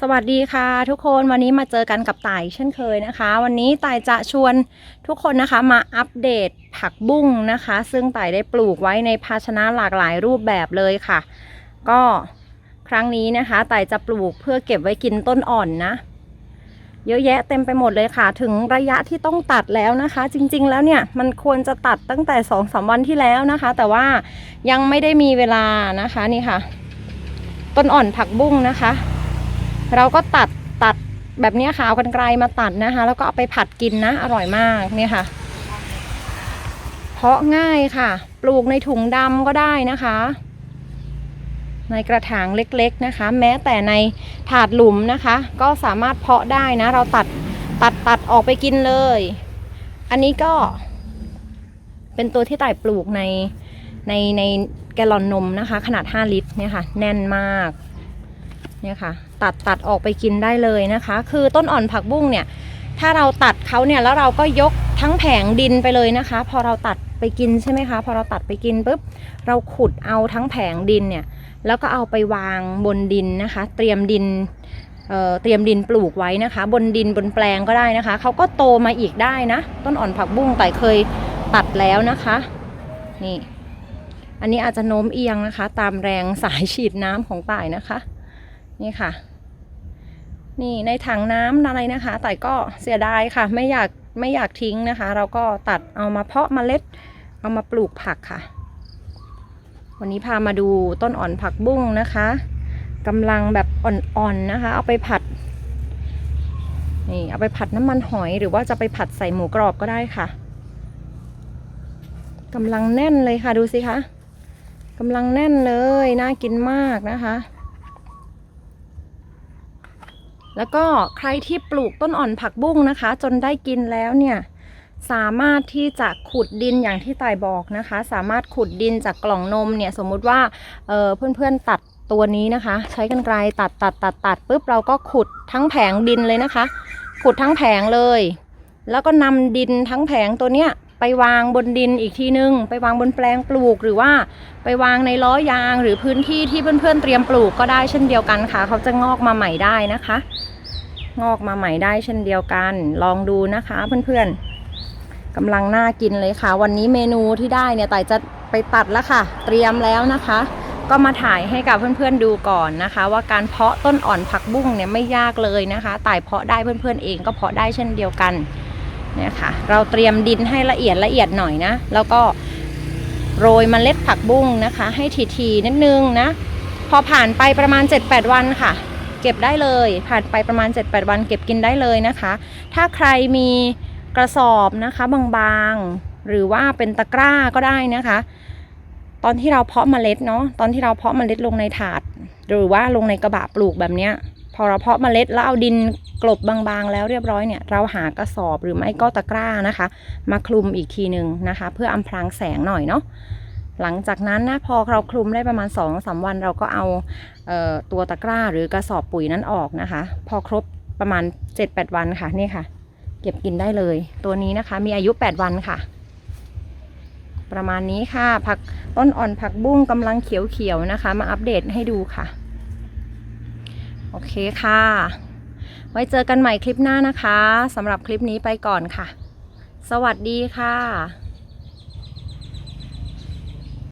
สวัสดีค่ะทุกคนวันนี้มาเจอกันกับต่ายเช่นเคยนะคะ วันนี้ต่ายจะชวนทุกคนนะคะมาอัปเดตผักบุ้งนะคะ ซึ่งต่ายได้ปลูกไว้ในภาชนะหลากหลายรูปแบบเลยค่ะ ก็ครั้งนี้นะคะต่ายจะปลูกเพื่อเก็บไว้กินต้นอ่อนนะ เยอะแยะเต็มไปหมดเลยค่ะ ถึงระยะที่ต้องตัดแล้วนะคะ จริงๆแล้วเนี่ยมันควรจะตัดตั้งแต่สองสามวันที่แล้วนะคะ แต่ว่ายังไม่ได้มีเวลานะคะนี่ค่ะ ต้นอ่อนผักบุ้งนะคะ เราก็ตัดตัดแบบนี้ค่ะเอากันไกลมาตัดนะคะ แล้วก็เอาไปผัดกินนะ อร่อยมากเนี่ยค่ะ เพาะง่ายค่ะ ปลูกในถุงดำก็ได้นะคะ ในกระถางเล็กๆนะคะ แม้แต่ในถาดหลุมนะคะ ก็สามารถเพาะได้นะ เราตัดตัดตัดออกไปกินเลย อันนี้ก็ เป็นตัวที่ต่ายปลูกในในในแกลลอนนมนะคะ ขนาด 5 ลิตรเนี่ยค่ะ แน่นมาก เนี่ยค่ะ ตัดตัดออกไปกินได้เลยนะคะ คือต้นอ่อนผักบุ้งเนี่ย ถ้าเราตัดเขาเนี่ยแล้วเราก็ยกทั้งแผงดินไปเลยนะคะ พอเราตัดไปกินใช่ไหมคะ พอเราตัดไปกินปุ๊บ เราขุดเอาทั้งแผงดินเนี่ย แล้วก็เอาไปวางบนดินนะคะ เตรียมดินเเตรียมดินปลูกไว้นะคะ บนดินบนแปลงก็ได้นะคะ เขาก็โตมาอีกได้นะ ต้นอ่อนผักบุ้งแต่เคยตัดแล้วนะคะ นี่ อันนี้อาจจะโน้มเอียงนะคะ ตามแรงสายฉีดน้ำของต่ายนะคะ นี่ค่ะ นี่ในถังน้ำอะไรนะคะ แต่ก็เสียดายค่ะ ไม่อยากไม่อยากทิ้งนะคะ เราก็ตัดเอามาเพาะเมล็ด เอามาปลูกผักค่ะ วันนี้พามาดูต้นอ่อนผักบุ้งนะคะกำลังแบบอ่อนๆนะคะ เอาไปผัดนี่เอาไปผัดน้ำมันหอยหรือว่าจะไปผัดใส่หมูกรอบก็ได้ค่ะกำลังแน่นเลยค่ะดูสิคะกำลังแน่นเลยน่ากินมากนะคะ แล้วก็ใครที่ปลูกต้นอ่อนผักบุ้งนะคะ จนได้กินแล้วเนี่ยสามารถที่จะขุดดินอย่างที่ตายบอกนะคะ สามารถขุดดินจากกล่องนมเนี่ยสมมุติว่าเเพื่อนๆตัดตัวนี้นะคะ ใช้กันไกรตัดตัดตัดตัดปุ๊บเราก็ขุดทั้งแผงดินเลยนะคะ ขุดทั้งแผงเลย แล้วก็นำดินทั้งแผงตัวเนี้ยไปวางบนดินอีกทีนึง ไปวางบนแปลงปลูกหรือว่าไปวางในล้อยางหรือพื้นที่ที่เพื่อนๆเตรียมปลูกก็ได้เช่นเดียวกันค่ะ เขาจะงอกมาใหม่ได้นะคะ งอกมาใหม่ได้เช่นเดียวกัน ลองดูนะคะเพื่อนๆกำลังน่ากินเลยค่ะ วันนี้เมนูที่ได้เนี่ยไต่จะไปตัดแล้วค่ะ เตรียมแล้วนะคะ ก็มาถ่ายให้กับเพื่อนๆดูก่อนนะคะ ว่าการเพาะต้นอ่อนผักบุ้งเนี่ยไม่ยากเลยนะคะไต่เพาะได้เพื่อนๆเองก็เพาะได้เช่นเดียวกันเนี่ยค่ะ เราเตรียมดินให้ละเอียดละเอียดหน่อยนะ แล้วก็โรยเมล็ดผักบุ้งนะคะ ให้ทีๆนิดนึงนะ พอผ่านไปประมาณ 7-8 วันค่ะ เก็บได้เลยผ่านไปประมาณ 7-8 วันเก็บกินได้เลยนะคะ ถ้าใครมีกระสอบนะคะบางๆ หรือว่าเป็นตะกร้าก็ได้นะคะ ตอนที่เราเพาะเมล็ดเนาะตอนที่เราเพาะเมล็ดลงในถาด หรือว่าลงในกระบะปลูกแบบเนี้ยพอเราเพาะเมล็ดแล้วเอาดินกลบบางๆ แล้วเรียบร้อยเนี่ยเราหากระสอบหรือไม่ก็ตะกร้านะคะ มาคลุมอีกทีหนึ่งนะคะ เพื่ออำพรางแสงหน่อยเนาะ หลังจากนั้นนะพอเราคลุมได้ประมาณ2อสวัน เราก็เอาเออตัวตะกร้าหรือกระสอบปุ๋ยนั้นออกนะคะ พอครบประมาณ 7-8 วันค่ะนี่ค่ะ เก็บกินได้เลย ตัวนี้นะคะมีอายุ 8 วันค่ะ ประมาณนี้ค่ะผักต้นอ่อนผักบุ้งกำลังเขียวๆนะคะ มาอัปเดตให้ดูค่ะ โอเคค่ะ ไว้เจอกันใหม่คลิปหน้านะคะสำหรับคลิปนี้ไปก่อนค่ะ สวัสดีค่ะ